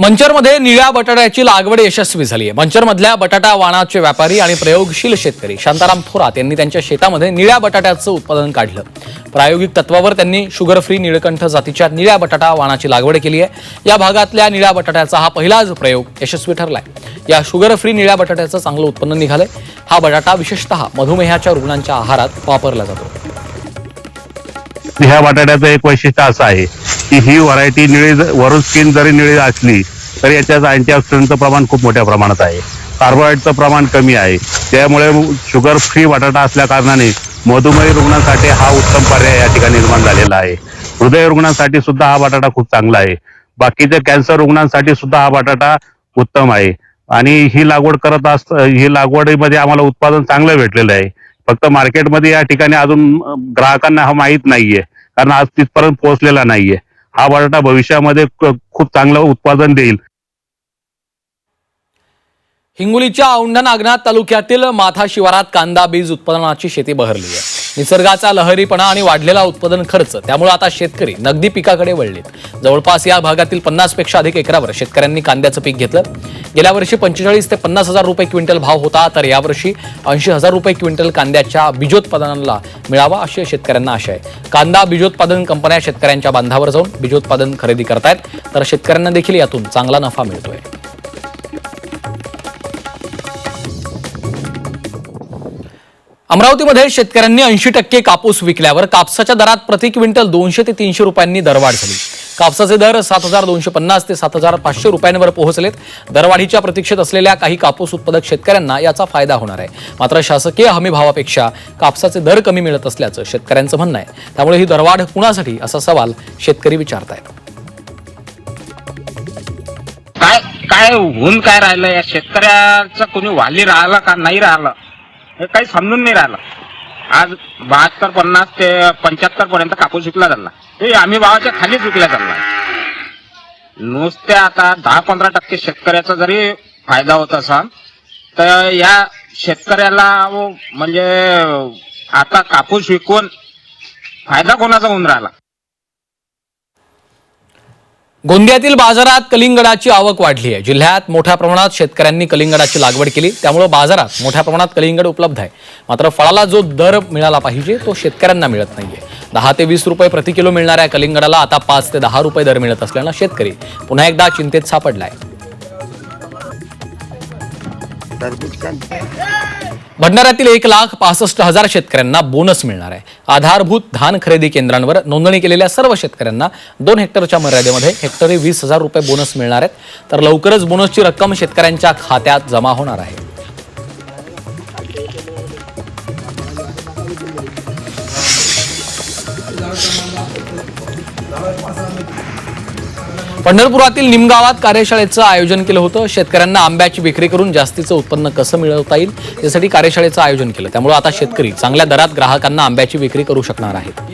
मंचरमध्ये निळ्या बटाट्याची लागवड यशस्वी झाली आहे. मंचरमधल्या बटाटा वाणाचे व्यापारी आणि प्रयोगशील शेतकरी शांताराम थोरात यांनी त्यांच्या शेतामध्ये निळ्या बटाट्याचं उत्पादन काढलं. प्रायोगिक तत्वावर त्यांनी शुगर फ्री निळकंठ जातीच्या निळ्या बटाटा वाणाची लागवड केली आहे. या भागातल्या निळ्या बटाट्याचा हा पहिलाच प्रयोग यशस्वी ठरलाय. या शुगर फ्री निळ्या बटाट्याचं चांगलं उत्पन्न निघालंय. हा बटाटा विशेषतः मधुमेहाच्या रुग्णांच्या आहारात वापरला जातो. ह्या बटाट्याचं एक वैशिष्ट्य असं आहे की ही व्हरायटी निळी वरून स्किन जरी निळी असली तरी याच्यात अँटीऑक्सिडंटचं प्रमाण खूप मोठ्या प्रमाणात आहे. कार्बोहायड्रेटचं प्रमाण कमी आहे. त्यामुळे शुगर फ्री बटाटा असल्या कारणाने मधुमेह रुग्णांसाठी हा उत्तम पर्याय या ठिकाणी निर्माण झालेला आहे. हृदय रुग्णांसाठी सुद्धा हा बटाटा खूप चांगला आहे. बाकीच्या कॅन्सर रुग्णांसाठी सुद्धा हा बटाटा उत्तम आहे. आणि ही लागवड करत असत ही लागवडीमध्ये आम्हाला उत्पादन चांगलं भेटलेलं आहे. फक्त मार्केटमध्ये या ठिकाणी अजून ग्राहकांना हा माहीत नाहीये. कारण आज तिथपर्यंत पोहोचलेला नाहीये. हा बटाटा भविष्यामध्ये खूप चांगलं उत्पादन देईल. हिंगोलीच्या औंढा नागनाथ तालुक्यातील माथा शिवारात कांदा बीज उत्पादनाची शेती बहरली आहे. निसर्गाचा लहरीपणा आणि वाढलेला उत्पादन खर्च. त्यामुळे आता शेतकरी नगदी पिकाकडे वळलेत. जवळपास या भागातील पन्नासपेक्षा अधिक एकरावर शेतकऱ्यांनी कांद्याचं पीक घेतलं. गेल्या वर्षी पंचेचाळीस ते पन्नास हजार रुपये क्विंटल भाव होता तर यावर्षी ऐंशी हजार रुपये क्विंटल कांद्याच्या बीजोत्पादनाला मिळावा अशी शेतकऱ्यांना आशा आहे. कांदा बीजोत्पादन कंपन्या शेतकऱ्यांच्या बांधावर जाऊन बीजोत्पादन खरेदी करतायत तर शेतकऱ्यांना देखील यातून चांगला नफा मिळतोय. अमरावतीमध्ये शेतकऱ्यांनी ऐंशी टक्के कापूस विकल्यावर कापसाच्या दरात प्रति क्विंटल दोनशे ते तीनशे रुपयांनी दरवाढ झाली. कापसाचे दर सात हजार दोनशे पन्नास ते सात हजार पाचशे रुपयांवर पोहोचलेत. दरवाढीच्या प्रतीक्षेत असलेल्या काही कापूस उत्पादक शेतकऱ्यांना याचा फायदा होणार आहे. मात्र शासकीय हमी भावापेक्षा कापसाचे दर कमी मिळत असल्याचं शेतकऱ्यांचं म्हणणं आहे. त्यामुळे ही दरवाढ कुणासाठी? असा सवाल शेतकरी विचारतायत. काय काय होऊन काय राहिलं? या शेतकऱ्याचं कोणी वाली राहिलं का? नाही राहिलं? हे काही समजून नाही राहिलं. आज बहात्तर पन्नास ते पंच्याहत्तर पर्यंत कापूस विकला चालला ते आम्ही भावाच्या खालीच विकला चालला नुसत्या आता दहा पंधरा टक्के शेतकऱ्याचा जरी फायदा होत असा तर या शेतकऱ्याला म्हणजे आता कापूस विकून फायदा कोणाचा होऊन राहिला? गोंदियातील बाजारात कलिंगडाची आवक वाढली आहे. जिल्ह्यात मोठ्या प्रमाणात शेतकऱ्यांनी कलिंगडाची लागवड केली. त्यामुळे बाजारात मोठ्या प्रमाणात कलिंगड उपलब्ध आहे. मात्र फळाला जो दर मिळाला पाहिजे तो शेतकऱ्यांना मिळत नाहीये. दहा ते वीस रुपये प्रति किलो मिळणाऱ्या कलिंगडाला आता पाच ते दहा रुपये दर मिळत असल्यानं शेतकरी पुन्हा एकदा चिंतेत सापडलाय. भंडाऱ्यातील एक लाख पासष्ट हजार शेतकऱ्यांना बोनस मिळणार आहे. आधारभूत धान खरेदी केंद्रांवर नोंदणी केलेल्या सर्व शेतकऱ्यांना दोन हेक्टरच्या मर्यादेमध्ये हेक्टरी वीस हजार रुपये बोनस मिळणार आहेत. तर लवकरच बोनसची रक्कम शेतकऱ्यांच्या खात्यात जमा होणार आहे. पंढरपुरातील निमगावात कार्यशाळेचं आयोजन केलं होतं. शेतकऱ्यांना आंब्याची विक्री करून जास्तीचं उत्पन्न कसं मिळवता येईल यासाठी कार्यशाळेचं आयोजन केलं. त्यामुळे आता शेतकरी चांगल्या दरात ग्राहकांना आंब्याची विक्री करू शकणार आहेत.